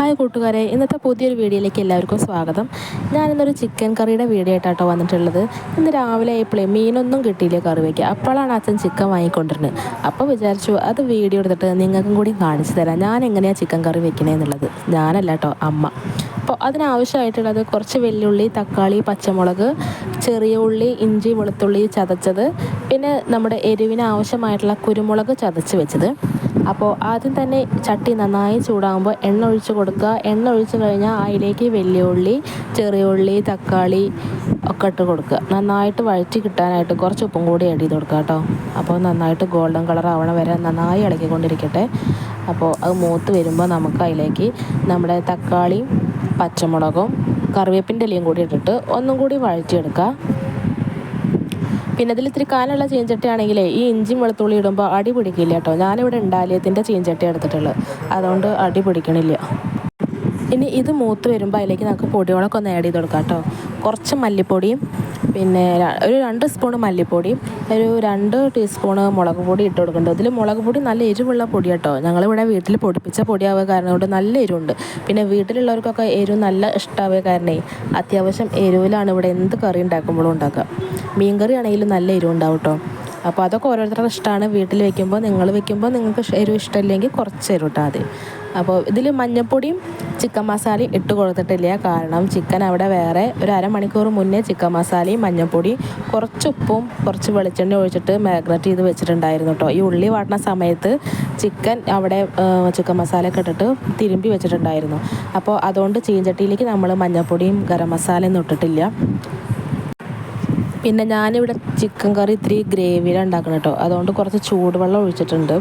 Hi കൂട്ടുകാരെ ഇന്നത്തെ പുതിയൊരു വീഡിയോയിലേക്ക് എല്ലാവർക്കും സ്വാഗതം. ഞാനിന്നൊരു ചിക്കൻ കറിയുടെ വീഡിയോ ആയിട്ടാട്ടോ വന്നിട്ടുള്ളത്. ഇന്ന് രാവിലെ ആയപ്പോഴേ മീനൊന്നും കിട്ടിയില്ല കറി വയ്ക്കുക അപ്പോഴാണ് അച്ഛൻ ചിക്കൻ വാങ്ങിക്കൊണ്ടിരുന്നത്. അപ്പോൾ വിചാരിച്ചു അത് വീഡിയോ എടുത്തിട്ട് നിങ്ങൾക്കും കൂടി കാണിച്ചു തരാം. ഞാൻ എങ്ങനെയാണ് ചിക്കൻ കറി വെക്കണേന്നുള്ളത് ഞാനല്ല കേട്ടോ അമ്മ. അപ്പോൾ അതിനാവശ്യമായിട്ടുള്ളത് കുറച്ച് വെല്ലുള്ളി തക്കാളി പച്ചമുളക് ചെറിയ ഉള്ളി ഇഞ്ചി വെളുത്തുള്ളി ചതച്ചത്. പിന്നെ നമ്മുടെ എരിവിന് ആവശ്യമായിട്ടുള്ള കുരുമുളക് ചതച്ച് വെച്ചത്. അപ്പോൾ ആദ്യം തന്നെ ചട്ടി നന്നായി ചൂടാകുമ്പോൾ എണ്ണ ഒഴിച്ച് കൊടുക്കുക. എണ്ണ ഒഴിച്ച് കഴിഞ്ഞാൽ അതിലേക്ക് വലിയ ചെറിയ ഉള്ളി തക്കാളി ഒക്കെ ഇട്ട് കൊടുക്കുക. നന്നായിട്ട് വഴറ്റി കിട്ടാനായിട്ട് കുറച്ച് ഉപ്പും കൂടി ആഡ് ചെയ്ത് കൊടുക്കുക കേട്ടോ. അപ്പോൾ നന്നായിട്ട് ഗോൾഡൻ കളർ ആവണ വരെ നന്നായി ഇളക്കിക്കൊണ്ടിരിക്കട്ടെ. അപ്പോൾ അത് മൂത്ത് വരുമ്പോൾ നമുക്ക് അതിലേക്ക് നമ്മുടെ തക്കാളിയും പച്ചമുളകും കറിവേപ്പിന്റെ ഇലയും കൂടി ഇട്ടിട്ട് ഒന്നും കൂടി വഴറ്റിയെടുക്കുക. പിന്നെ ഇതിൽ ഇത്തിരി കാനുള്ള ചീഞ്ചട്ടി ആണെങ്കിലേ ഈ ഇഞ്ചി വെളുത്തുള്ളി ഇടുമ്പോൾ അടി പിടിക്കില്ല കേട്ടോ. ഞാനിവിടെ ഉണ്ടാലിയത്തിന്റെ ചീഞ്ചട്ടി എടുത്തിട്ടുള്ളത്. അതുകൊണ്ട് അടി പിടിക്കണില്ല. ഇനി ഇത് മൂത്ത് വരുമ്പോൾ അതിലേക്ക് നമുക്ക് പൊടികളൊക്കെ ഒന്ന് ആഡ് ചെയ്ത് കൊടുക്കാം കേട്ടോ. കുറച്ച് മല്ലിപ്പൊടിയും പിന്നെ ഒരു രണ്ട് സ്പൂൺ മല്ലിപ്പൊടിയും ഒരു രണ്ട് ടീസ്പൂണ് മുളക് പൊടി ഇട്ട് കൊടുക്കുന്നുണ്ട്. ഇതിൽ മുളക് പൊടി നല്ല എരിവുള്ള പൊടി കേട്ടോ. ഞങ്ങളിവിടെ വീട്ടിൽ പൊടിപ്പിച്ച പൊടിയാവുക കാരണം കൊണ്ട് നല്ല എരിവുണ്ട്. പിന്നെ വീട്ടിലുള്ളവർക്കൊക്കെ എരിവ് നല്ല ഇഷ്ടമാവുക കാരണേ അത്യാവശ്യം എരിവിലാണ് ഇവിടെ എന്ത് കറി ഉണ്ടാക്കുമ്പോഴും ഉണ്ടാക്കുക. മീൻ കറി ആണെങ്കിലും നല്ല എരിവുണ്ടാവും കേട്ടോ. അപ്പോൾ അതൊക്കെ ഓരോരുത്തരുടെ ഇഷ്ടമാണ്. വീട്ടിൽ വെക്കുമ്പോൾ നിങ്ങൾ വെക്കുമ്പോൾ നിങ്ങൾക്ക് എരിവ് ഇഷ്ടമില്ലെങ്കിൽ കുറച്ച് എരിവ് മതി. അപ്പോൾ ഇതിൽ മഞ്ഞൾപ്പൊടിയും ചിക്കൻ മസാലയും ഇട്ട് കൊടുത്തിട്ടില്ല. കാരണം ചിക്കൻ അവിടെ വേറെ ഒരു അരമണിക്കൂർ മുന്നേ ചിക്കൻ മസാലയും മഞ്ഞൾപ്പൊടി കുറച്ച് ഉപ്പും കുറച്ച് വെളിച്ചെണ്ണ ഒഴിച്ചിട്ട് മാഗ്നറ്റ് ചെയ്ത് വെച്ചിട്ടുണ്ടായിരുന്നു കേട്ടോ. ഈ ഉള്ളി വാട്ടുന്ന സമയത്ത് ചിക്കൻ അവിടെ ചിക്കൻ മസാല ഒക്കെ ഇട്ടിട്ട് തിരുമ്പി വെച്ചിട്ടുണ്ടായിരുന്നു. അപ്പോൾ അതുകൊണ്ട് ചീഞ്ചട്ടിയിലേക്ക് നമ്മൾ മഞ്ഞൾപ്പൊടിയും ഗരം മസാലയൊന്നും ഇട്ടിട്ടില്ല. പിന്നെ ഞാനിവിടെ ചിക്കൻ കറി ഇത്തിരി ഗ്രേവിയിലാണ് ഉണ്ടാക്കണം കേട്ടോ. അതുകൊണ്ട് കുറച്ച് ചൂടുവെള്ളം ഒഴിച്ചിട്ടുണ്ട്.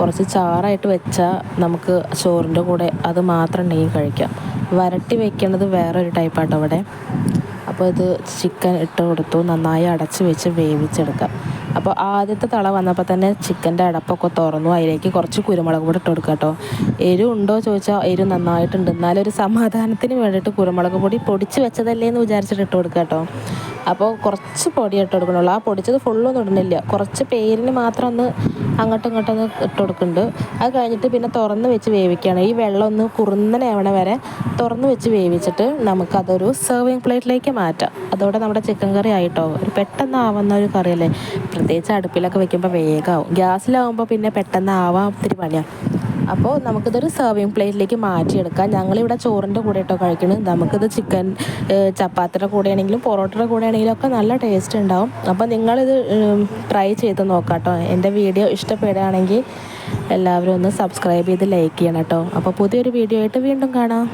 കുറച്ച് ചാറായിട്ട് വെച്ചാൽ നമുക്ക് ചോറിന്റെ കൂടെ അത് മാത്രം ഉണ്ടെങ്കിൽ കഴിക്കാം. വരട്ടി വെക്കേണ്ടത് വേറൊരു ടൈപ്പാട്ടോ അവിടെ അപ്പോൾ ഇത് ചിക്കൻ ഇട്ട് കൊടുത്തു. നന്നായി അടച്ച് വെച്ച് വേവിച്ചെടുക്കാം. അപ്പോൾ ആദ്യത്തെ തള വന്നപ്പോൾ തന്നെ ചിക്കന്റെ അടപ്പൊക്കെ തുറന്നു. അതിലേക്ക് കുറച്ച് കുരുമുളക് പൊടി ഇട്ട് കൊടുക്കുക കേട്ടോ. എരിവ് ഉണ്ടോ ചോദിച്ചാൽ എരിവ് നന്നായിട്ടുണ്ട്. എന്നാലും ഒരു സമാധാനത്തിന് വേണ്ടിയിട്ട് കുരുമുളക് പൊടി പൊടിച്ച് വെച്ചതല്ലേ എന്ന് വിചാരിച്ചിട്ട് ഇട്ട് കൊടുക്കുക കേട്ടോ. അപ്പോൾ കുറച്ച് പൊടി ഇട്ട് കൊടുക്കണുള്ളൂ. ആ പൊടിച്ചത് ഫുള്ളൊന്നും ഇടുന്നില്ല. കുറച്ച് പേരിന് മാത്രം ഒന്ന് അങ്ങോട്ടും ഇങ്ങോട്ടും ഒന്ന് ഇട്ട് കൊടുക്കുന്നുണ്ട്. അത് കഴിഞ്ഞിട്ട് പിന്നെ തുറന്ന് വെച്ച് വേവിക്കുകയാണ്. ഈ വെള്ളം ഒന്ന് കുറുന്നനാവണ വരെ തുറന്ന് വെച്ച് വേവിച്ചിട്ട് നമുക്കതൊരു സെർവിങ് പ്ലേറ്റിലേക്ക് മാറ്റാം. അതോടെ നമ്മുടെ ചിക്കൻ കറി ആയിട്ടോ ഒരു പെട്ടെന്ന് ആവുന്ന ഒരു കറിയല്ലേ? പ്രത്യേകിച്ച് അടുപ്പിലൊക്കെ വെക്കുമ്പോൾ വേഗമാവും ഗ്യാസിലാവുമ്പോൾ പിന്നെ പെട്ടെന്ന് ആവാൻ ഒത്തിരി പണിയാണ് അപ്പോൾ നമുക്കിതൊരു സെർവിങ് പ്ലേറ്റിലേക്ക് മാറ്റിയെടുക്കാം. ഞങ്ങളിവിടെ ചോറിന്റെ കൂടെ ഇട്ടോ കഴിക്കണം. നമുക്കിത് ചിക്കൻ ചപ്പാത്തിയുടെ കൂടെ ആണെങ്കിലും പൊറോട്ടയുടെ കൂടെ ആണെങ്കിലും ഒക്കെ നല്ല ടേസ്റ്റ് ഉണ്ടാവും. അപ്പോൾ നിങ്ങളിത് ട്രൈ ചെയ്ത് നോക്കാം കേട്ടോ എന്റെ വീഡിയോ ഇഷ്ടപ്പെടുകയാണെങ്കിൽ എല്ലാവരും ഒന്ന് സബ്സ്ക്രൈബ് ചെയ്ത് ലൈക്ക് ചെയ്യണം കേട്ടോ അപ്പോൾ പുതിയൊരു വീഡിയോ ആയിട്ട് വീണ്ടും കാണാം.